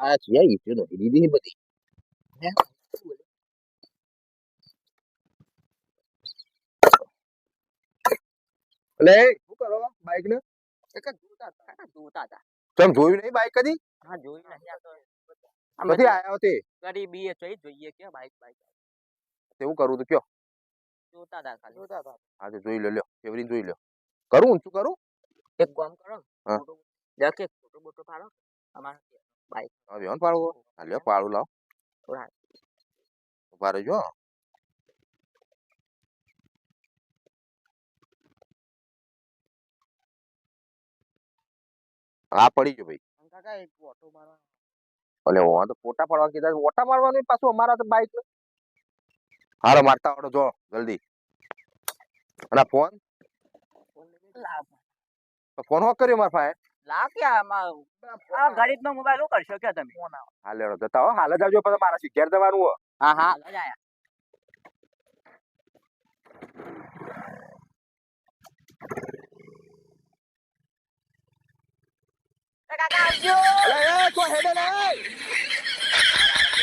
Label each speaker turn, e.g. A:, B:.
A: આ છે ઈ છે નો દીધી બધી. એટલે શું કરો? બાઈક ને? તમે જોયું નહીં બાઈક કદી?
B: હા જોઈ નહીં. આ તો
A: નથી આવ્યો તે?
B: ગરીબી એ જોઈ જોઈએ કે બાઈક બાઈક
A: એવું કરું તો કયો?
B: જોતા હતા ખાલી. જોતા હતા.
A: આજે જોઈ લો લ્યો. કેવરી જોઈ લો કરું ઊંચું કરું?
B: એક કામ કરો.
A: હા.
B: દેખ એક ફોટો બોટો પાડો. અમારે
A: હવે હોન પાડવો હા લ્યો પાડું લાવ
B: થોડા.
A: ઊભા રહેજો હા પડી ગયો ભાઈ
B: કાકા એક ઓટો મારવા
A: ઓલે હું તો ફોટા પાડવા કીધા ઓટા મારવાનું પાછું અમારા તો બાઈક હારો મારતા આવડો જો જલ્દી અને ફોન ફોન હોક કર્યો મારા પાસે
B: ગરીબ નો મોબાઈલ શું કરશો? કે તમે?
A: હાલ જતા હો. હાલ જ આવજો પછી મારા શીખેર જવાનું હો.
B: હા હા. કાકા આવજો.
A: અલે એ કોઈ હેડે નહીં.